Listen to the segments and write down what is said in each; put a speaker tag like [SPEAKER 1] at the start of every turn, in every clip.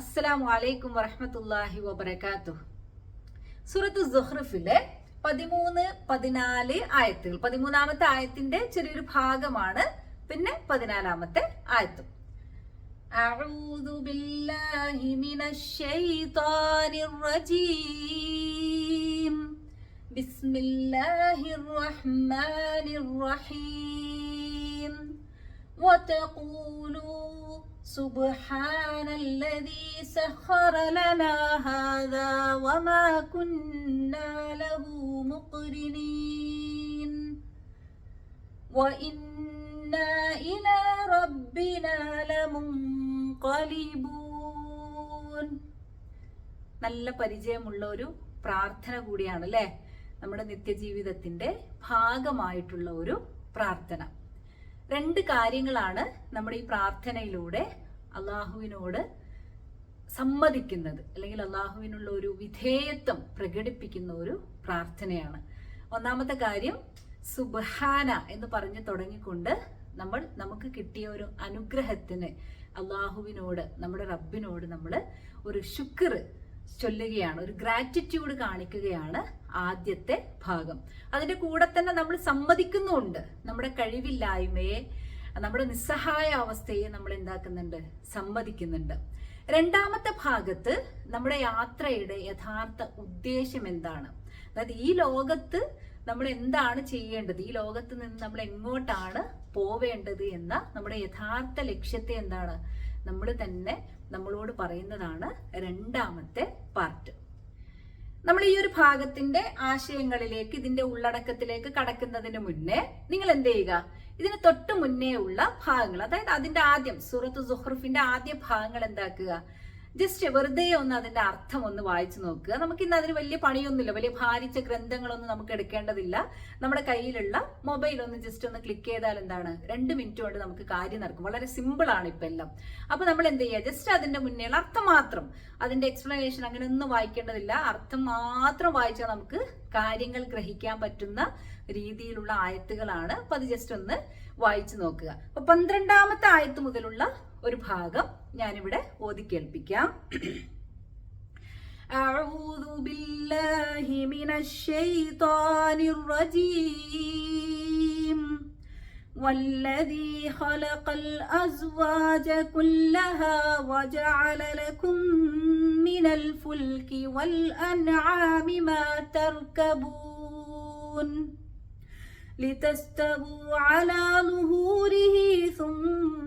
[SPEAKER 1] അസ്സലാമു അലൈക്കും വറഹമത്തല്ലാഹി വബർക്കാത്തു സൂറത്ത് സുഹ്റിഫിലെ പതിമൂന്ന് പതിനാല് ആയത്തുകൾ പതിമൂന്നാമത്തെ ആയത്തിന്റെ ചെറിയൊരു ഭാഗമാണ് പിന്നെ പതിനാലാമത്തെ ആയത്തും أعوذ بالله من الشيطان الرجيم بسم الله الرحمن الرحيم وتقولوا سبحان الذي سخر لنا هذا وما كنا له مقرنين وإنا إلى ربنا لمنقلبون നല്ല പരിചയമുള്ള ഒരു പ്രാർത്ഥന കൂടിയാണ് അല്ലേ നമ്മുടെ നിത്യജീവിതത്തിന്റെ ഭാഗമായിട്ടുള്ള ഒരു പ്രാർത്ഥന രണ്ട് കാര്യങ്ങളാണ് നമ്മുടെ ഈ പ്രാർത്ഥനയിലൂടെ അള്ളാഹുവിനോട് സമ്മതിക്കുന്നത്. അല്ലെങ്കിൽ അള്ളാഹുവിനുള്ള ഒരു വിധേയത്വം പ്രകടിപ്പിക്കുന്ന ഒരു പ്രാർത്ഥനയാണ്. ഒന്നാമത്തെ കാര്യം സുബഹാന എന്ന് പറഞ്ഞു തുടങ്ങിക്കൊണ്ട് നമ്മൾ നമുക്ക് കിട്ടിയ ഒരു അനുഗ്രഹത്തിന് അള്ളാഹുവിനോട് നമ്മുടെ റബ്ബിനോട് നമ്മൾ ഒരു ശുക്ർ ചൊല്ലുകയാണ് ഒരു ഗ്രാറ്റിറ്റ്യൂഡ് കാണിക്കുകയാണ് ആദ്യത്തെ ഭാഗം. അതിന്റെ കൂടെ തന്നെ നമ്മൾ സമ്മതിക്കുന്നുമുണ്ട് നമ്മുടെ കഴിവില്ലായ്മയെ നമ്മുടെ നിസ്സഹായ അവസ്ഥയെ നമ്മൾ എന്താക്കുന്നുണ്ട്? സമ്മതിക്കുന്നുണ്ട്. രണ്ടാമത്തെ ഭാഗത്ത് നമ്മുടെ യാത്രയുടെ യഥാർത്ഥ ഉദ്ദേശം എന്താണ്? അതായത് ഈ ലോകത്ത് നമ്മൾ എന്താണ് ചെയ്യേണ്ടത്? ഈ ലോകത്ത് നിന്ന് നമ്മൾ എങ്ങോട്ടാണ് പോവേണ്ടത് എന്ന നമ്മുടെ യഥാർത്ഥ ലക്ഷ്യത്തെ എന്താണ്? നമ്മൾ തന്നെ നമ്മളോട് പറയുന്നതാണ് രണ്ടാമത്തെ പാർട്ട് നമ്മൾ ഈ ഒരു ഭാഗത്തിന്റെ ആശയങ്ങളിലേക്ക് ഇതിന്റെ ഉള്ളടക്കത്തിലേക്ക് കടക്കുന്നതിന് മുന്നേ നിങ്ങൾ എന്ത് ചെയ്യുക? ഇതിന് തൊട്ട് മുന്നേ ഉള്ള ഭാഗങ്ങൾ അതായത് അതിന്റെ ആദ്യം സൂറത്ത് സുഹ്റുഫിന്റെ ആദ്യ ഭാഗങ്ങൾ എന്താക്കുക? ജസ്റ്റ് വെറുതെ ഒന്ന് അതിന്റെ അർത്ഥം ഒന്ന് വായിച്ചു നോക്കുക. നമുക്ക് ഇന്ന് അതിന് വലിയ പണിയൊന്നുമില്ല. വലിയ ഭാരിച്ച ഗ്രന്ഥങ്ങളൊന്നും നമുക്ക് എടുക്കേണ്ടതില്ല. നമ്മുടെ കയ്യിലുള്ള മൊബൈൽ ഒന്ന് ജസ്റ്റ് ഒന്ന് ക്ലിക്ക് ചെയ്താൽ എന്താണ്? രണ്ട് മിനിറ്റ് കൊണ്ട് നമുക്ക് കാര്യം നടക്കും. വളരെ സിമ്പിൾ ആണ് ഇപ്പൊ എല്ലാം. അപ്പൊ നമ്മൾ എന്ത് ചെയ്യുക? ജസ്റ്റ് അതിന്റെ മുന്നേ അർത്ഥം മാത്രം. അതിന്റെ എക്സ്പ്ലനേഷൻ അങ്ങനെ ഒന്നും വായിക്കേണ്ടതില്ല. അർത്ഥം മാത്രം വായിച്ചാൽ നമുക്ക് കാര്യങ്ങൾ ഗ്രഹിക്കാൻ പറ്റുന്ന രീതിയിലുള്ള ആയത്തുകളാണ്. അപ്പൊ അത് ജസ്റ്റ് ഒന്ന് വായിച്ചു നോക്കുക. അപ്പൊ പന്ത്രണ്ടാമത്തെ ആയത്ത് മുതലുള്ള ഒരു ഭാഗം ഞാനിവിടെ ഓതി കേൾപ്പിക്കാം أعوذ بالله من الشيطان الرجيم والذي خلق الأزواج كلها وجعل لكم من الفلك والأنعام ما تركبون لتستووا على ظهوره ثم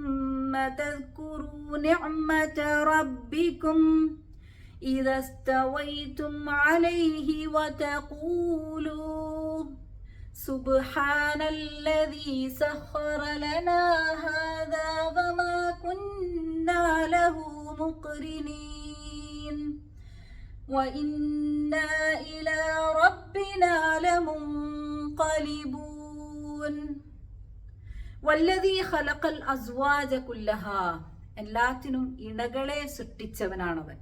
[SPEAKER 1] تذكروا نعمة ربكم إذا استويتم عليه وتقولوا سبحان الذي سخر لنا هذا وما كنا له مقرنين وإنا إلى ربنا لمنقلبون എല്ലാത്തിനും ഇണകളെ സൃഷ്ടിച്ചവനാണവൻ.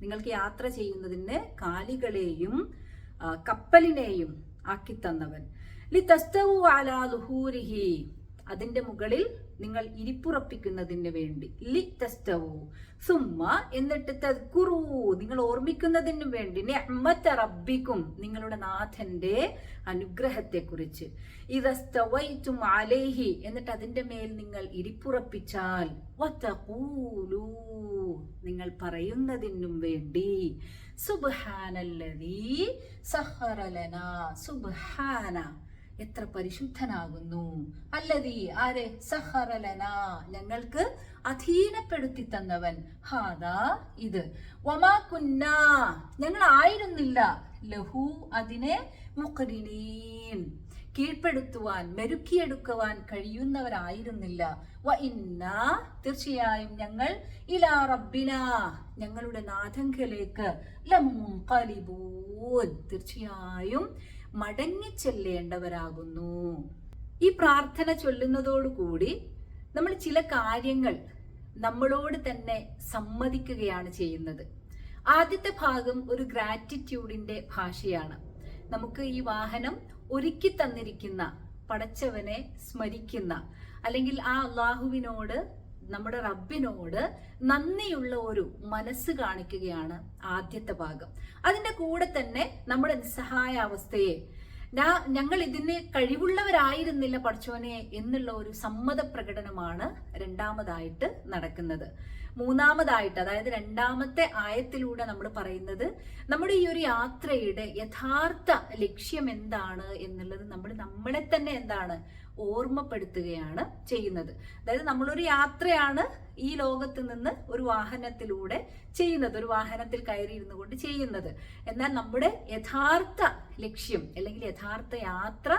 [SPEAKER 1] നിങ്ങൾക്ക് യാത്ര ചെയ്യുന്നതിന് കാലികളെയും കപ്പലിനെയും ആക്കി തന്നവൻ അതിന്റെ മുകളിൽ നിങ്ങൾ ഇരിപ്പുറപ്പിക്കുന്നതിന് വേണ്ടി. ലി തസ്തവു. സുമ്മ എന്നിട്ട് തദ്കുറു. നിങ്ങൾ ഓർമ്മിക്കുന്നതിന് വേണ്ടി നെഹ്മത്ത് റബ്ബിക്കും നിങ്ങളുടെ നാഥന്റെ അനുഗ്രഹത്തെക്കുറിച്ച്. ഇതസ്തവൈതും അലൈഹി. എന്നിട്ട് അതിന്റെ മേൽ നിങ്ങൾ ഇരിപ്പുറപ്പിച്ചാൽ നിങ്ങൾ പറയുന്നതിനും വേണ്ടി. സുബ്ഹാനല്ലദീ സഹറലന. ലനാ സുബ്ഹാന. എത്ര പരിശുദ്ധനാകുന്നു? അല്ലതി ആരെ? സഹറലന. ഞങ്ങൾക്ക് അധീനപ്പെടുത്തി തന്നവൻ. ഹാദാ ഇത്. വമാ ഞങ്ങൾ ആയിരുന്നില്ല ലഹു അതിനെ മുഖരിനീൻ. കീഴ്പ്പെടുത്തുവാൻ മെരുക്കിയെടുക്കുവാൻ കഴിയുന്നവരായിരുന്നില്ല. വ ഇന്ന തീർച്ചയായും ഞങ്ങൾ ഇലാ റബ്ബിന. ഞങ്ങളുടെ നാഥങ്കലേക്ക് ലമുൻഖലിബൂൻ തീർച്ചയായും മടങ്ങിച്ചെല്ലേണ്ടവരാകുന്നു. ഈ പ്രാർത്ഥന ചൊല്ലുന്നതോടുകൂടി നമ്മൾ ചില കാര്യങ്ങൾ നമ്മളോട് തന്നെ സമ്മതിക്കുകയാണ് ചെയ്യുന്നത്. ആദ്യത്തെ ഭാഗം ഒരു ഗ്രാറ്റിറ്റ്യൂഡിന്റെ ഭാഷയാണ്. നമുക്ക് ഈ വാഹനം ഒരുക്കി തന്നിരിക്കുന്ന പടച്ചവനെ സ്മരിക്കുന്ന അല്ലെങ്കിൽ ആ അള്ളാഹുവിനോട് നമ്മുടെ റബ്ബിനോട് നന്ദിയുള്ള ഒരു മനസ്സ് കാണിക്കുകയാണ് ആദ്യത്തെ ഭാഗം. അതിന്റെ കൂടെ തന്നെ നമ്മുടെ നിസ്സഹായ അവസ്ഥയെ ഞങ്ങൾ ഇതിന് കഴിവുള്ളവരായിരുന്നില്ല പഠിച്ചോനെ എന്നുള്ള ഒരു സമ്മത പ്രകടനമാണ് രണ്ടാമതായിട്ട് നടക്കുന്നത്. മൂന്നാമതായിട്ട് അതായത് രണ്ടാമത്തെ ആയത്തിലൂടെ നമ്മൾ പറയുന്നത് നമ്മുടെ ഈ ഒരു യാത്രയുടെ യഥാർത്ഥ ലക്ഷ്യം എന്താണ് എന്നുള്ളത് നമ്മൾ നമ്മളെ തന്നെ എന്താണ് ഓർമ്മപ്പെടുത്തുകയാണ് ചെയ്യുന്നത്. അതായത് നമ്മളൊരു യാത്രയാണ് ഈ ലോകത്ത് നിന്ന് ഒരു വാഹനത്തിലൂടെ ചെയ്യുന്നത് ഒരു വാഹനത്തിൽ കയറി ഇരുന്നു കൊണ്ട് ചെയ്യുന്നത്. എന്നാൽ നമ്മുടെ യഥാർത്ഥ ലക്ഷ്യം അല്ലെങ്കിൽ യഥാർത്ഥ യാത്ര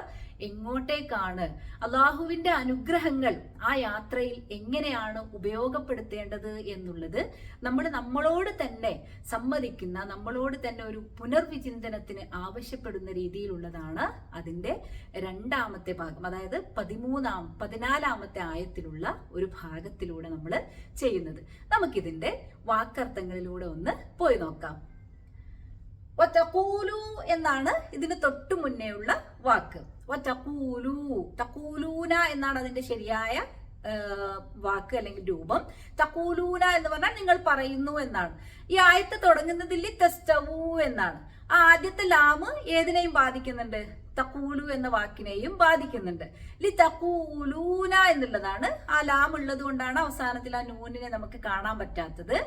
[SPEAKER 1] എങ്ങോട്ടേക്കാണ്? അള്ളാഹുവിന്റെ അനുഗ്രഹങ്ങൾ ആ യാത്രയിൽ എങ്ങനെയാണ് ഉപയോഗപ്പെടുത്തേണ്ടത് എന്നുള്ളത് നമ്മൾ നമ്മളോട് തന്നെ സമ്മതിക്കുന്ന നമ്മളോട് തന്നെ ഒരു പുനർവിചിന്തനത്തിന് ആവശ്യപ്പെടുന്ന രീതിയിലുള്ളതാണ് അതിന്റെ രണ്ടാമത്തെ ഭാഗം. അതായത് പതിമൂന്നാം പതിനാലാമത്തെ ആയത്തിലുള്ള ഒരു ഭാഗത്തിലൂടെ നമ്മൾ ചെയ്യുന്നത്. നമുക്കിതിന്റെ വാക്കർത്ഥങ്ങളിലൂടെ ഒന്ന് പോയി നോക്കാം. വതഖൂലു എന്നാണ് ഇതിന് തൊട്ടു മുന്നേയുള്ള വാക്ക്. വതഖൂലു തഖൂലൂന എന്നാണ് അതിന്റെ ശരിയായ വാക്ക് അല്ലെങ്കിൽ രൂപം. തക്കൂലൂന എന്ന് പറഞ്ഞാൽ നിങ്ങൾ പറയുന്നു എന്നാണ്. ഈ ആയത്ത് തുടങ്ങുന്നതിൽ തെസ്റ്റവു എന്നാണ്. ആ ആദ്യത്തെ ലാമ് ഏതിനെയും ബാധിക്കുന്നുണ്ട്? തക്കൂലു എന്ന വാക്കിനെയും ബാധിക്കുന്നുണ്ട്. ലി തക്കൂലൂന എന്നുള്ളതാണ് ആ ലാം ഉള്ളത് കൊണ്ടാണ് അവസാനത്തിൽ ആ നൂനിനെ നമുക്ക് കാണാൻ പറ്റാത്തത്.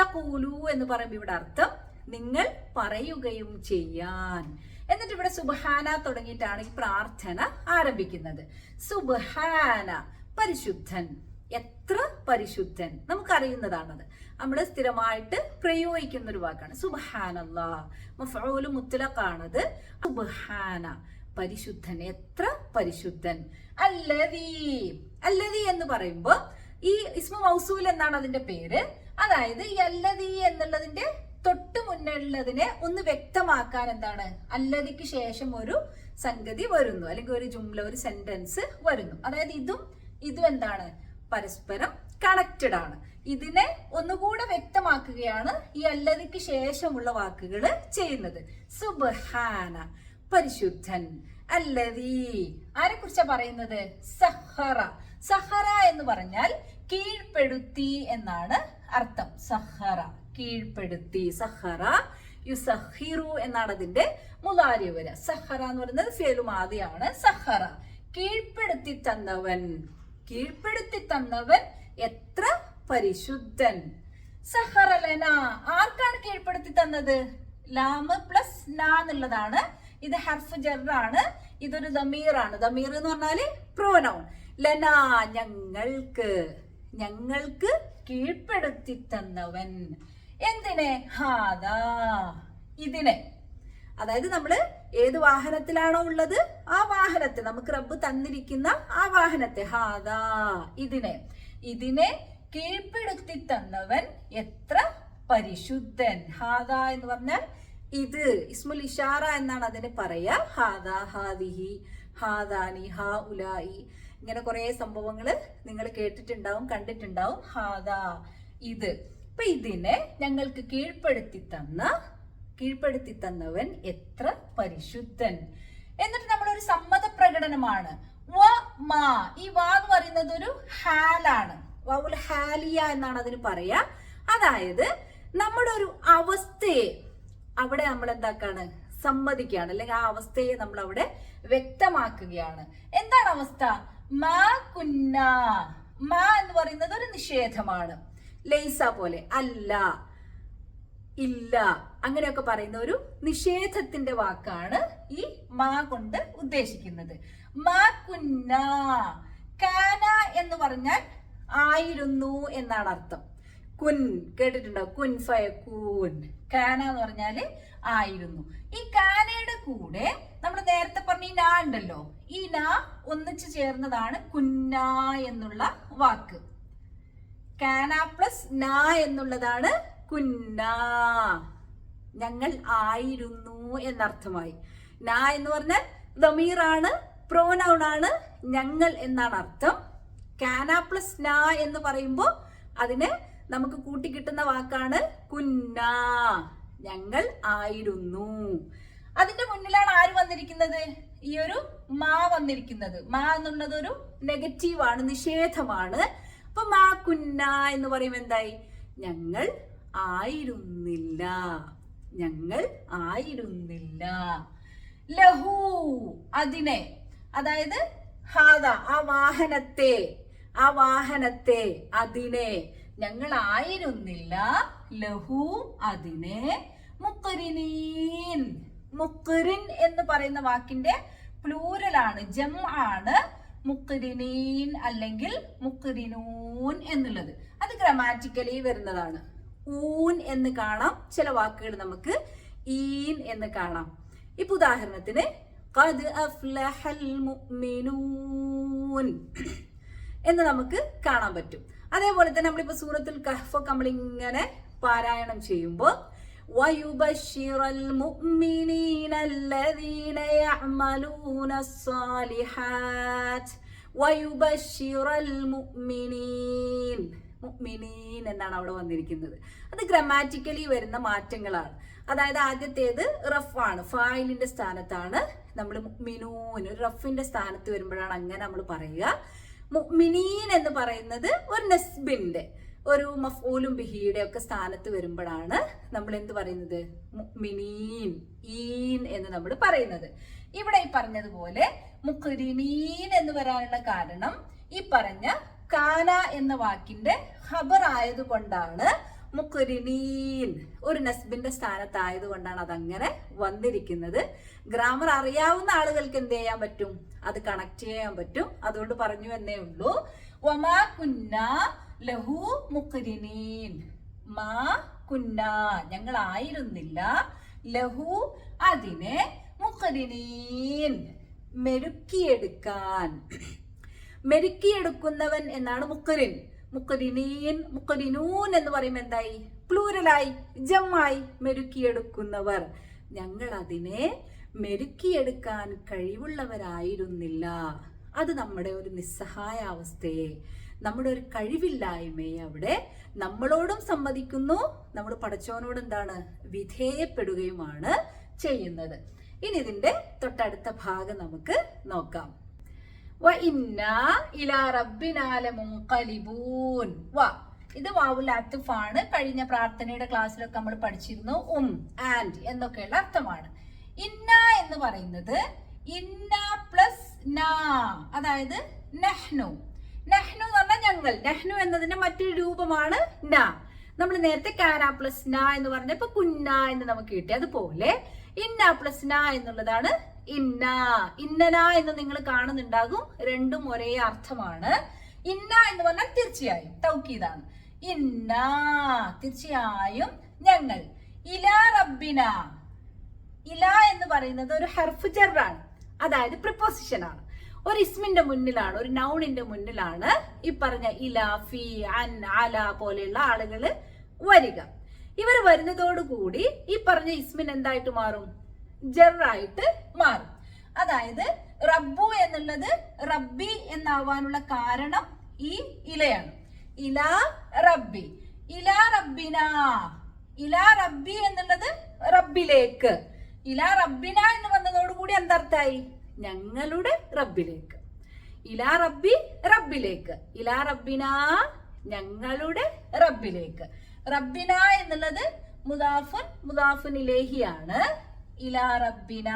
[SPEAKER 1] തക്കൂലു എന്ന് പറയുമ്പോൾ ഇവിടെ അർത്ഥം നിങ്ങൾ പറയുകയും ചെയ്യാൻ. എന്നിട്ട് ഇവിടെ സുബഹാന തുടങ്ങിയിട്ടാണ് ഈ പ്രാർത്ഥന ആരംഭിക്കുന്നത്. സുബഹാന പരിശുദ്ധൻ. എത്ര പരിശുദ്ധൻ? നമുക്കറിയുന്നതാണത്. നമ്മൾ സ്ഥിരമായിട്ട് പ്രയോഗിക്കുന്ന ഒരു വാക്കാണ്. സുബഹാനല്ല മഫഊൽ മുത്തലഖാണത്. സുബഹാന. പരിശുദ്ധൻ. എത്ര പരിശുദ്ധൻ? അല്ലതി അല്ലതി എന്ന് പറയുമ്പോൾ ഈ ഇസ്മ മൗസൂൽ എന്നാണ് അതിന്റെ പേര്. അതായത് ഈ അല്ലതി എന്നുള്ളതിന്റെ തൊട്ട് മുന്നുള്ളതിനെ ഒന്ന് വ്യക്തമാക്കാൻ എന്താണ്? അല്ലതിക്ക് ശേഷം ഒരു സംഗതി വരുന്നു. അല്ലെങ്കിൽ ഒരു ജുംല ഒരു സെന്റൻസ് വരുന്നു. അതായത് ഇതും ഇതും എന്താണ്? പരസ്പരം കണക്റ്റഡ് ആണ്. ഇതിനെ ഒന്നുകൂടെ വ്യക്തമാക്കുകയാണ് ഈ അല്ലതിക്ക് ശേഷമുള്ള വാക്കുകൾ ചെയ്യുന്നത്. സുബഹാന പരിശുദ്ധൻ അല്ലതി ആരെ കുറിച്ചാ പറയുന്നത്? സഹറ. സഹറ എന്ന് പറഞ്ഞാൽ കീഴ്പ്പെടുത്തി എന്നാണ് അർത്ഥം. സഹറ കീഴ്പ്പെടുത്തി. സഹറ യുസഹിറു എന്നാണ് അതിന്റെ മുതാരി വര. സഹറ എന്ന് പറയുന്നത് ഫേലുമാതിയാണ് സഹറ കീഴ്പ്പെടുത്തി തന്നവൻ. കീഴ്പ്പെടുത്തി തന്നവൻ എത്ര പരിശുദ്ധൻ. സഹറലന ആർക്കാണ് കീഴ്പ്പെടുത്തി തന്നത്? ലാമ് പ്ലസ് ന എന്നുള്ളതാണ്. ഇത് ഹർഫ് ജറാണ് ഇതൊരു ദമീറാണ് ദമീർ എന്ന് പറഞ്ഞാൽ പ്രോനൗൺ. ലന ഞങ്ങൾക്ക് ഞങ്ങൾക്ക് കീഴ്പ്പെടുത്തി തന്നവൻ. എന്തിനെ? ഹാദാ ഇതിനെ. അതായത് നമ്മൾ ഏത് വാഹനത്തിലാണോ ഉള്ളത്? ആ വാഹനത്തെ. നമുക്ക് റബ്ബ് തന്നിരിക്കുന്ന ആ വാഹനത്തെ. ഹാദാ ഇതിനെ. ഇതിനെ കീഴ്പ്പെടുത്തി തന്നവൻ എത്ര പരിശുദ്ധൻ. ഹാദ എന്ന് പറഞ്ഞാൽ ഇത് ഇസ്മുൽ ഇഷാറ എന്നാണ് അതിന് പറയാ. ഹാദ ഹാദിഹി ഹാദാനി ഹാ ഉലായി. ഇങ്ങനെ കുറെ സംഭവങ്ങൾ നിങ്ങൾ കേട്ടിട്ടുണ്ടാവും കണ്ടിട്ടുണ്ടാവും. ഹാദ ഇത്. അപ്പൊ ഇതിനെ ഞങ്ങൾക്ക് കീഴ്പ്പെടുത്തി തന്ന കീഴ്പ്പെടുത്തി തന്നവൻ എത്ര പരിശുദ്ധൻ. എന്നിട്ട് നമ്മളൊരു സമ്മത പ്രകടനമാണ് വ മാ. ഈ വാ എന്ന് പറയുന്നത് ഒരു ഹാലാണ് വൗൽ ഹാലിയ എന്നാണ് അതിന് പറയാ. അതായത് നമ്മുടെ ഒരു അവസ്ഥയെ അവിടെ നമ്മൾ എന്താക്കാണ്? സമ്മതിക്കുകയാണ്. അല്ലെങ്കിൽ ആ അവസ്ഥയെ നമ്മൾ അവിടെ വ്യക്തമാക്കുകയാണ്. എന്താണ് അവസ്ഥ? മാ കുന്ന. മാ എന്ന് പറയുന്നത് ഒരു നിഷേധമാണ്. ലൈസ പോലെ. അല്ല. ഇല്ല. അങ്ങനെയൊക്കെ പറയുന്ന ഒരു നിഷേധത്തിന്റെ വാക്കാണ് ഈ മാ കൊണ്ട് ഉദ്ദേശിക്കുന്നത്. മാ കുന്ന. കാന എന്ന് പറഞ്ഞാൽ ആയിരുന്നു എന്നാണ് അർത്ഥം. കുൻ കേട്ടിട്ടുണ്ടോ? കുൻ ഫയക്കൂൻ കാന എന്ന് പറഞ്ഞാൽ ആയിരുന്നു. ഈ കാനയുടെ കൂടെ നമ്മൾ നേരത്തെ പറഞ്ഞ ഈ നാ ഉണ്ടല്ലോ. ഈ നാ ഒന്നിച്ചു ചേർന്നതാണ് കുന്ന എന്നുള്ള വാക്ക്. കാന പ്ലസ് നാ എന്നുള്ളതാണ് കുന്ന. ഞങ്ങൾ ആയിരുന്നു എന്നർത്ഥമായി. നാ എന്ന് പറഞ്ഞാൽ ദമീറാണ് പ്രോനൗൺ ആണ് ഞങ്ങൾ എന്നാണ് അർത്ഥം. കാന പ്ലസ് നാ എന്ന് പറയുമ്പോൾ അതിന് നമുക്ക് കൂട്ടിക്കിട്ടുന്ന വാക്കാണ് കുന്ന. ഞങ്ങൾ ആയിരുന്നു. അതിന്റെ മുന്നിലാണ് ആര് വന്നിരിക്കുന്നത്? ഈ ഒരു മാ വന്നിരിക്കുന്നത്. മാ എന്നുള്ളത് ഒരു ആണ് നിഷേധമാണ്. അപ്പൊ മാ കുന്ന എന്ന് പറയുമ്പോൾ എന്തായി? ഞങ്ങൾ ആയിരുന്നില്ല. ഞങ്ങൾ ആയിരുന്നില്ല. ലഹു അതിനെ. അതായത് ഹാദ ആ വാഹനത്തെ ആ വാഹനത്തെ അതിനെ. ഞങ്ങൾ ആയിരുന്നില്ല ലഹു അതിനെ. മുക്കരിനീൻ മുക്കരിൻ എന്ന് പറയുന്ന വാക്കിന്റെ പ്ലൂരലാണ് ജം ആണ് മുക്കരിനീൻ അല്ലെങ്കിൽ മുക്കരിനൂൻ എന്നുള്ളത്. അത് ഗ്രാമാറ്റിക്കലി വരുന്നതാണ്. ഊൻ എന്ന് കാണാം. ചില വാക്കുകൾ നമുക്ക് ഈൻ എന്ന് കാണാം. ഇപ്പൊ ഉദാഹരണത്തിന് ഖദ് അഫ്ലഹൽ മുഅ്മിനൂൻ എന്ന് നമുക്ക് കാണാൻ പറ്റും അതേപോലെ തന്നെ നമ്മളിപ്പോ സൂറത്തുൽ കഹ്ഫൊക്കെ നമ്മളിങ്ങനെ പാരായണം ചെയ്യുമ്പോൾ ويبشر المؤمنين الذين يعملون الصالحات ويبشر المؤمنين മുഅ്മിനീൻ എന്നാണ് അവിടെ വന്നിരിക്കുന്നത് അത് ഗ്രാമാറ്റിക്കലി വരുന്ന മാറ്റങ്ങളാണ് അതായത് ആദ്യത്തേത് റഫാണ് ഫായിലിന്റെ സ്ഥാനത്താണ് നമ്മൾ മിനൂന്. റഫിന്റെ സ്ഥാനത്ത് വരുമ്പോഴാണ് അങ്ങനെ നമ്മൾ പറയുക. മുക്മിനീൻ എന്ന് പറയുന്നത് ഒരു നസ്ബിന്റെ ഒരു മഫൂലും ബിഹിയുടെ ഒക്കെ സ്ഥാനത്ത് വരുമ്പോഴാണ് നമ്മൾ എന്ത് പറയുന്നത്? മിനീൻ ഈൻ എന്ന് നമ്മൾ പറയുന്നത്. ഇവിടെ ഈ പറഞ്ഞതുപോലെ മുഖരിനീൻ എന്ന് വരാനുള്ള കാരണം ഈ പറഞ്ഞ കാന എന്ന വാക്കിന്റെ ഖബർ ആയതുകൊണ്ടാണ് മുഖരിനീൻ ഒരു നസ്ബിന്റെ സ്ഥാനത്തായത് കൊണ്ടാണ് അതങ്ങനെ വന്നിരിക്കുന്നത്. ഗ്രാമർ അറിയാവുന്ന ആളുകൾക്ക് എന്ത് ചെയ്യാൻ പറ്റും? അത് കണക്ട് ചെയ്യാൻ പറ്റും. അതുകൊണ്ട് പറഞ്ഞു എന്നേ ഉള്ളൂ. ഒമാ കുന്ന ലഹു മുഖരിനീൻ മാ കുന്ന. ഞങ്ങൾ ആയിരുന്നില്ല ലഹു അതിനെ മുക്കുരിനീൻ മെരുക്കിയെടുക്കാൻ. മെരുക്കിയെടുക്കുന്നവൻ എന്നാണ് മുക്കരിൻ. മുക്കരിനീൻ മുക്കദിനൂൻ എന്ന് പറയുമ്പോൾ എന്തായി? പ്ലൂരലായി ജമ്മായി മെരുക്കിയെടുക്കുന്നവർ. ഞങ്ങൾ അതിനെ മെരുക്കിയെടുക്കാൻ കഴിവുള്ളവരായിരുന്നില്ല. അത് നമ്മുടെ ഒരു നിസ്സഹായ അവസ്ഥയെ നമ്മുടെ ഒരു കഴിവില്ലായ്മയെ അവിടെ നമ്മളോടും സമ്മതിക്കുന്നു നമ്മൾ പഠിച്ചവനോട് എന്താണ്? വിധേയപ്പെടുകയുമാണ് ചെയ്യുന്നത്. ഇനി ഇതിന്റെ തൊട്ടടുത്ത ഭാഗം നമുക്ക് നോക്കാം. വ ഇത് വാവുൽ ആണ് കഴിഞ്ഞ പ്രാർത്ഥനയുടെ ക്ലാസ്സിലൊക്കെ നമ്മൾ പഠിച്ചിരുന്നു ഉം ആൻഡ് എന്നൊക്കെയുള്ള അർത്ഥമാണ്. ഇന്ന എന്ന് പറയുന്നത് ഇന്ന പ്ലസ് നാ. അതായത് നഹ്നു. നഹ്നു എന്ന് പറഞ്ഞാൽ ഞങ്ങൾ. നഹ്നു എന്നതിന്റെ മറ്റൊരു രൂപമാണ് ന. നമ്മൾ നേരത്തെ കാന പ്ലസ് ന എന്ന് പറഞ്ഞപ്പോ കുന്ന എന്ന് നമുക്ക് കിട്ടി. അതുപോലെ ഇന്ന പ്ലസ് ന എന്നുള്ളതാണ് ഇന്ന. ഇന്നന എന്ന് നിങ്ങൾ കാണുന്നുണ്ടാകും. രണ്ടും ഒരേ അർത്ഥമാണ്. ഇന്ന എന്ന് പറഞ്ഞാൽ തീർച്ചയായും തൗക്കീതാണ് ഇന്ന തീർച്ചയായും ഞങ്ങൾ. ഇല റബ്ബിന. ഇല എന്ന് പറയുന്നത് ഒരു ഹർഫ് ജറാണ്. അതായത് പ്രിപ്പോസിഷൻ ആണ് ഒരു ഇസ്മിന്റെ മുന്നിലാണ് ഒരു നൗണിന്റെ മുന്നിലാണ് ഈ പറഞ്ഞ ഇല ഫി അൻ അല പോലെയുള്ള ആളുകൾ വരിക. ഇവർ വരുന്നതോടുകൂടി ഈ പറഞ്ഞ ഇസ്മിൻ എന്തായിട്ട് മാറും? ജറായിട്ട് മാറും. അതായത് റബ്ബു എന്നുള്ളത് റബ്ബി എന്നാവാനുള്ള കാരണം ഈ ഇലയാണ്. ഇല റബ്ബി. ഇല റബ്ബിന. ഇല റബ്ബി എന്നുള്ളത് റബ്ബിലേക്ക്. ഇല റബ്ബിന എന്ന് വന്നതോടുകൂടി എന്തർത്ഥായി ഞങ്ങളുടെ റബ്ബിലേക്ക്. ഇല റബ്ബി റബ്ബിലേക്ക്. ഇല റബ്ബിന ഞങ്ങളുടെ റബ്ബിലേക്ക്. റബ്ബിന എന്നുള്ളത് മുദാഫുൻ മുദാഫുൻ ഇലേഹിയാണ്. ഇല റബ്ബിന.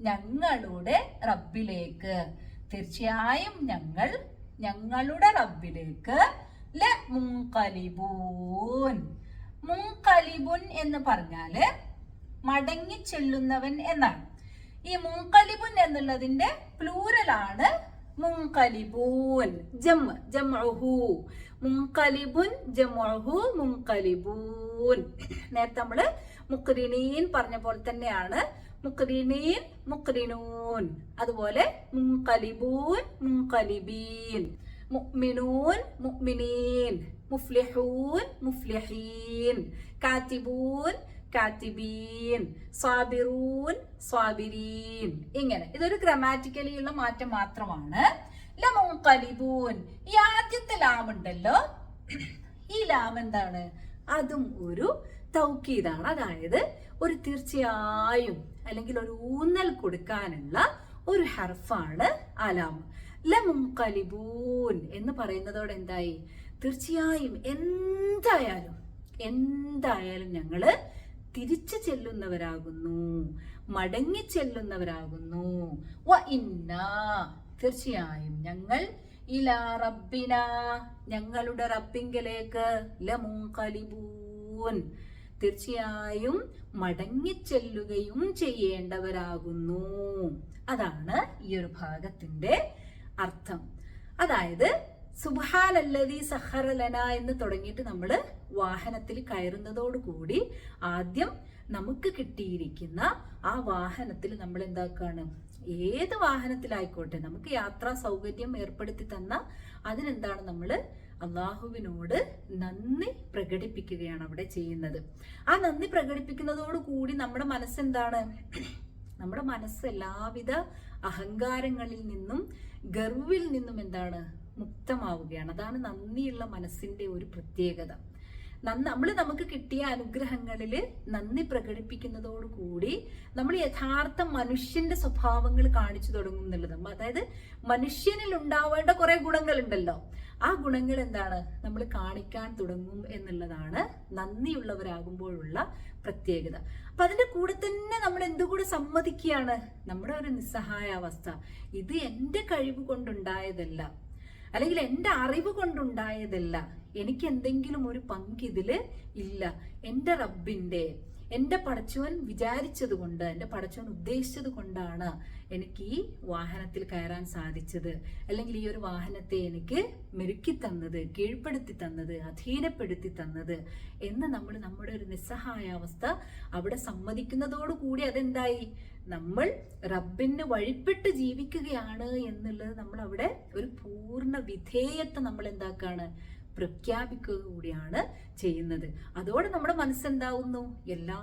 [SPEAKER 1] ഞങ്ങളുടെ റബ്ബിലേക്ക്. തീർച്ചയായും ഞങ്ങൾ ഞങ്ങളുടെ റബ്ബിലേക്ക് ല മുൻകലിബുൻ. എന്ന് പറഞ്ഞാൽ മടങ്ങി ചെല്ലുന്നവൻ എന്നാണ്. ഈ മുൻകലിബുൻ എന്നുള്ളതിന്റെ പ്ലൂരലാണ് മുങ്കലിബൂൻ ജം ജംഉഹു. മുങ്കലിബുൻ ജംഉഹു മുങ്കലിബൂൻ നേരത്തെ നമ്മൾ മുക്രിനീൻ പറഞ്ഞ പോലെ തന്നെയാണ്. മുക്രിനീൻ മുക്രിനൂൻ. അതുപോലെ മുൻകലിബൂൻ മുൻകലിബീൻ. മുഅ്മിനൂൻ മുഅ്മിനീൻ. മുഫ്ലിഹൂൻ മുഫ്ലിഹീൻ. കാതിബൂൻ കാതിബീൻ സാബിറൂൻ സാബിരീൻ ഇങ്ങനെ. ഇതൊരു ഗ്രാമാറ്റിക്കലി ഉള്ള മാറ്റം മാത്രമാണ്. ലമുൻകലിബൂൻ ഈ ആദ്യത്തെ ലാം ഉണ്ടല്ലോ ഈ ലാം എന്താണ്? അതും ഒരു തൗക്കീതാണ് അതായത് ഒരു തീർച്ചയായും അല്ലെങ്കിൽ ഒരു ഊന്നൽ കൊടുക്കാനുള്ള ഒരു ഹർഫാണ് അലാം. ലമും കലിബൂൻ എന്ന് പറയുന്നതോടെ എന്തായി? തീർച്ചയായും എന്തായാലും എന്തായാലും ഞങ്ങൾ തിരിച്ചു ചെല്ലുന്നവരാകുന്നു. മടങ്ങി ചെല്ലുന്നവരാകുന്നു. തീർച്ചയായും ഞങ്ങൾ ഇലാ റബ്ബിന. ഞങ്ങളുടെ റബ്ബിങ്കലേക്ക് ലമുൻകലിബൂൻ തീർച്ചയായും മടങ്ങിച്ചെല്ലുകയും ചെയ്യേണ്ടവരാകുന്നു. അതാണ് ഈ ഒരു ഭാഗത്തിന്റെ അർത്ഥം. അതായത് സുബാനല്ലതി സഹറലന എന്ന് തുടങ്ങിയിട്ട് നമ്മൾ വാഹനത്തിൽ കയറുന്നതോടുകൂടി ആദ്യം നമുക്ക് കിട്ടിയിരിക്കുന്ന ആ വാഹനത്തിൽ നമ്മൾ എന്താക്കാണ് ഏത് വാഹനത്തിലായിക്കോട്ടെ നമുക്ക് യാത്രാ സൗകര്യം ഏർപ്പെടുത്തി തന്ന അതിനെന്താണ് നമ്മൾ അള്ളാഹുവിനോട് നന്ദി പ്രകടിപ്പിക്കുകയാണ് അവിടെ ചെയ്യുന്നത്. ആ നന്ദി പ്രകടിപ്പിക്കുന്നതോട് കൂടി നമ്മുടെ മനസ്സെന്താണ്? നമ്മുടെ മനസ്സ് എല്ലാവിധ അഹങ്കാരങ്ങളിൽ നിന്നും ഗർവിൽ നിന്നും എന്താണ്? മുക്തമാവുകയാണ്. അതാണ് നന്ദിയുള്ള മനസ്സിന്റെ ഒരു പ്രത്യേകത. നമ്മൾ നമുക്ക് കിട്ടിയ അനുഗ്രഹങ്ങളിൽ നന്ദി പ്രകടിപ്പിക്കുന്നതോടുകൂടി നമ്മൾ യഥാർത്ഥ മനുഷ്യന്റെ സ്വഭാവങ്ങൾ കാണിച്ചു തുടങ്ങും എന്നുള്ളത്. അതായത് മനുഷ്യനിൽ ഉണ്ടാവേണ്ട കുറെ ഗുണങ്ങളുണ്ടല്ലോ. ആ ഗുണങ്ങൾ എന്താണ്? നമ്മൾ കാണിക്കാൻ തുടങ്ങും എന്നുള്ളതാണ് നന്ദിയുള്ളവരാകുമ്പോഴുള്ള പ്രത്യേകത. അപ്പൊ അതിന്റെ കൂടെ തന്നെ നമ്മൾ എന്തുകൂടെ സമ്മതിക്കുകയാണ്? നമ്മുടെ ഒരു നിസ്സഹായ അവസ്ഥ ഇത് എന്റെ കഴിവ് കൊണ്ടുണ്ടായതല്ല. അല്ലെങ്കിൽ എന്റെ അറിവ് കൊണ്ടുണ്ടായതല്ല. എനിക്ക് എന്തെങ്കിലും ഒരു പങ്ക് ഇതിൽ ഇല്ല. എന്റെ റബ്ബിന്റെ എന്റെ പടച്ചവൻ വിചാരിച്ചത് കൊണ്ട് എന്റെ പടച്ചവൻ ഉദ്ദേശിച്ചത് കൊണ്ടാണ് എനിക്ക് ഈ വാഹനത്തിൽ കയറാൻ സാധിച്ചത്. അല്ലെങ്കിൽ ഈ ഒരു വാഹനത്തെ എനിക്ക് മെരുക്കി തന്നത് കീഴ്പ്പെടുത്തി തന്നത് അധീനപ്പെടുത്തി തന്നത് എന്ന് നമ്മൾ നമ്മുടെ ഒരു നിസ്സഹായാവസ്ഥ അവിടെ സമ്മതിക്കുന്നതോടുകൂടി അതെന്തായി? നമ്മൾ റബ്ബിന് വഴിപ്പെട്ട് ജീവിക്കുകയാണ് എന്നുള്ളത് നമ്മൾ അവിടെ ഒരു പൂർണ വിധേയത്വം നമ്മൾ എന്താക്കാണ് പ്രഖ്യാപിക്കുക കൂടിയാണ് ചെയ്യുന്നത്. അതോടെ നമ്മുടെ മനസ്സെന്താവുന്നു? എല്ലാ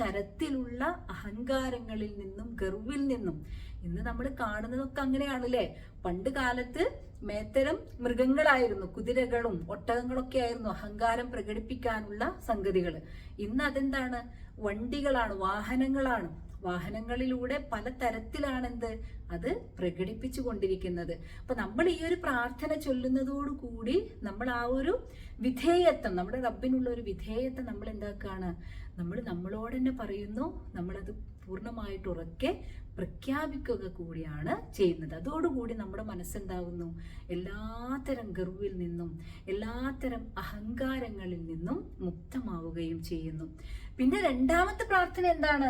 [SPEAKER 1] തരത്തിലുള്ള അഹങ്കാരങ്ങളിൽ നിന്നും ഗർവിൽ നിന്നും. ഇന്ന് നമ്മൾ കാണുന്നതൊക്കെ അങ്ങനെയാണല്ലേ? പണ്ട് കാലത്ത് മേത്തരം മൃഗങ്ങളായിരുന്നു. കുതിരകളും ഒട്ടകങ്ങളൊക്കെ ആയിരുന്നു അഹങ്കാരം പ്രകടിപ്പിക്കാനുള്ള സംഗതികൾ ഇന്ന് അതെന്താണ്? വണ്ടികളാണ് വാഹനങ്ങളാണ്. വാഹനങ്ങളിലൂടെ പല തരത്തിലാണെന്ത്? അത് പ്രകടിപ്പിച്ചു കൊണ്ടിരിക്കുന്നത്. അപ്പൊ നമ്മൾ ഈ ഒരു പ്രാർത്ഥന ചൊല്ലുന്നതോടുകൂടി നമ്മൾ ആ ഒരു വിധേയത്വം നമ്മുടെ റബ്ബിനുള്ള ഒരു വിധേയത്വം നമ്മൾ എന്താക്കാണ്? നമ്മൾ നമ്മളോട് തന്നെ പറയുന്നു നമ്മളത് പൂർണമായിട്ട് ഉറക്കെ പ്രഖ്യാപിക്കുക കൂടിയാണ് ചെയ്യുന്നത്. അതോടുകൂടി നമ്മുടെ മനസ്സെന്താവുന്നു? എല്ലാത്തരം ഗർവിൽ നിന്നും എല്ലാത്തരം അഹങ്കാരങ്ങളിൽ നിന്നും മുക്തമാവുകയും ചെയ്യുന്നു. പിന്നെ രണ്ടാമത്തെ പ്രാർത്ഥന എന്താണ്?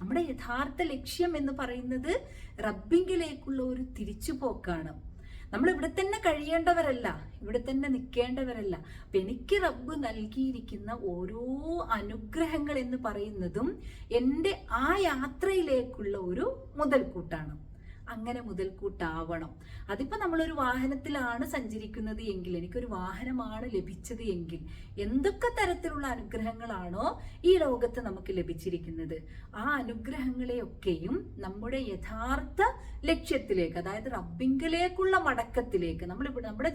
[SPEAKER 1] നമ്മുടെ യഥാർത്ഥ ലക്ഷ്യം എന്ന് പറയുന്നത് റബ്ബിങ്കിലേക്കുള്ള ഒരു തിരിച്ചുപോക്കാണ്. നമ്മൾ ഇവിടെ തന്നെ കഴിയേണ്ടവരല്ല ഇവിടെ തന്നെ നിൽക്കേണ്ടവരല്ല. അപ്പൊ എനിക്ക് റബ്ബ് നൽകിയിരിക്കുന്ന ഓരോ അനുഗ്രഹങ്ങൾ എന്ന് പറയുന്നതും എന്റെ ആ യാത്രയിലേക്കുള്ള ഒരു മുതൽക്കൂട്ടാണ്. അങ്ങനെ മുതൽക്കൂട്ടാവണം. അതിപ്പോൾ നമ്മളൊരു വാഹനത്തിലാണ് സഞ്ചരിക്കുന്നത് എങ്കിൽ എനിക്കൊരു വാഹനമാണ് ലഭിച്ചത് എങ്കിൽ എന്തൊക്കെ തരത്തിലുള്ള അനുഗ്രഹങ്ങളാണോ ഈ ലോകത്ത് നമുക്ക് ലഭിച്ചിരിക്കുന്നത്? ആ അനുഗ്രഹങ്ങളെയൊക്കെയും നമ്മുടെ യഥാർത്ഥ ലക്ഷ്യത്തിലേക്ക് അതായത് റബ്ബിങ്കിലേക്കുള്ള മടക്കത്തിലേക്ക് നമ്മൾ നമ്മുടെ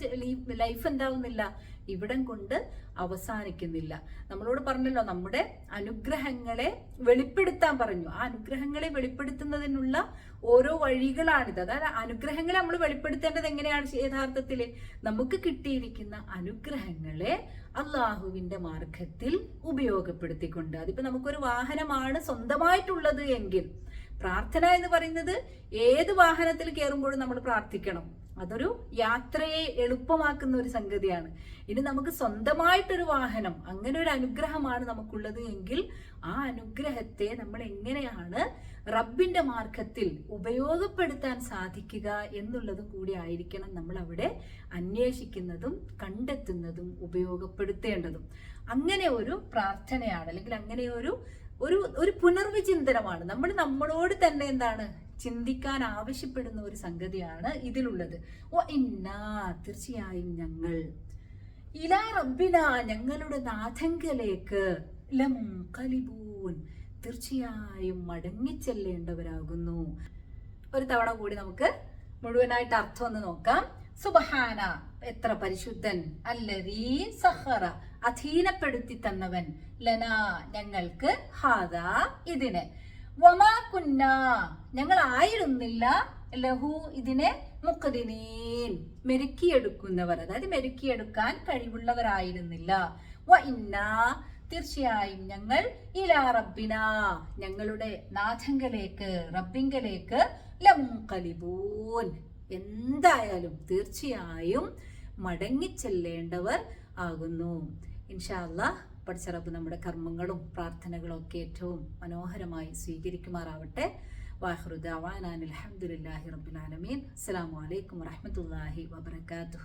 [SPEAKER 1] ലൈഫ് എന്താവുന്നില്ല? ഇവിടം കൊണ്ട് അവസാനിക്കുന്നില്ല. നമ്മളോട് പറഞ്ഞല്ലോ നമ്മുടെ അനുഗ്രഹങ്ങളെ വെളിപ്പെടുത്താൻ പറഞ്ഞു. ആ അനുഗ്രഹങ്ങളെ വെളിപ്പെടുത്തുന്നതിനുള്ള ഓരോ വഴികളാണിത്. അതായത് അനുഗ്രഹങ്ങളെ നമ്മൾ വെളിപ്പെടുത്തേണ്ടത് എങ്ങനെയാണ് യഥാർത്ഥത്തിൽ? നമുക്ക് കിട്ടിയിരിക്കുന്ന അനുഗ്രഹങ്ങളെ അള്ളാഹുവിന്റെ മാർഗത്തിൽ ഉപയോഗപ്പെടുത്തിക്കൊണ്ട്. അതിപ്പോ നമുക്കൊരു വാഹനമാണ് സ്വന്തമായിട്ടുള്ളത് എങ്കിൽ പ്രാർത്ഥന എന്ന് പറയുന്നത് ഏത് വാഹനത്തിൽ കയറുമ്പോഴും നമ്മൾ പ്രാർത്ഥിക്കണം. അതൊരു യാത്രയെ എളുപ്പമാക്കുന്ന ഒരു സംഗതിയാണ്. ഇനി നമുക്ക് സ്വന്തമായിട്ടൊരു വാഹനം അങ്ങനെ ഒരു അനുഗ്രഹമാണ് നമുക്കുള്ളത് എങ്കിൽ ആ അനുഗ്രഹത്തെ നമ്മൾ എങ്ങനെയാണ് റബ്ബിന്റെ മാർഗത്തിൽ ഉപയോഗപ്പെടുത്താൻ സാധിക്കുക എന്നുള്ളതും കൂടി ആയിരിക്കണം നമ്മൾ അവിടെ അന്വേഷിക്കുന്നതും കണ്ടെത്തുന്നതും ഉപയോഗപ്പെടുത്തേണ്ടതും. അങ്ങനെ ഒരു പ്രാർത്ഥനയാണ് അല്ലെങ്കിൽ അങ്ങനെ ഒരു ഒരു ഒരു പുനർവിചിന്തനമാണ്. നമ്മൾ നമ്മളോട് തന്നെ എന്താണ് ചിന്തിക്കാൻ ആവശ്യപ്പെടുന്ന ഒരു സംഗതിയാണ് ഇതിലുള്ളത്. ഓ ഇന്ന തീർച്ചയായും ഞങ്ങൾ ഇലാ റബ്ബിന ഞങ്ങളുടെ നാഥങ്കലേക്ക് ലം കലിബൂൻ തീർച്ചയായും മടങ്ങിച്ചെല്ലേണ്ടവരാകുന്നു. ഒരു തവണ കൂടി നമുക്ക് മുഴുവനായിട്ട് അർത്ഥം ഒന്ന് നോക്കാം. സുബഹാന എത്ര പരിശുദ്ധൻ അല്ലതീ സഹറ അധീനപ്പെടുത്തി തന്നവൻ ലനാ ഞങ്ങൾക്ക് ഹാദാ ഇതിനെ. വമാ കുന്ന. ഞങ്ങൾ ആയിരുന്നില്ല. ലഹു ഇതിനെ മുഖദിനീൻ മെരുക്കിയെടുക്കുന്നവർ അതായത് മെരുക്കിയെടുക്കാൻ കഴിവുള്ളവരായിരുന്നില്ല. വ ഇന്ന. തീർച്ചയായും ഞങ്ങൾ ഇലാ റബ്ബിന. ഞങ്ങളുടെ നാഥങ്കലേക്ക് റബ്ബിങ്കലേക്ക് ലമുക്കലിബൂൻ എന്തായാലും തീർച്ചയായും മടങ്ങിച്ചെല്ലേണ്ടവർ ആകുന്നു. ഇൻഷാല്ല പഠിച്ചറബ് നമ്മുടെ കർമ്മങ്ങളും പ്രാർത്ഥനകളും ഒക്കെ ഏറ്റവും മനോഹരമായി സ്വീകരിക്കുമാറാവട്ടെ. വാഹൃദാൻ അലഹമുല്ലാഹി റബ്ബുലാലമീൻ അസ്സാം വലൈക്കും വറഹമത്തല്ലാഹി വബർക്കാത്തു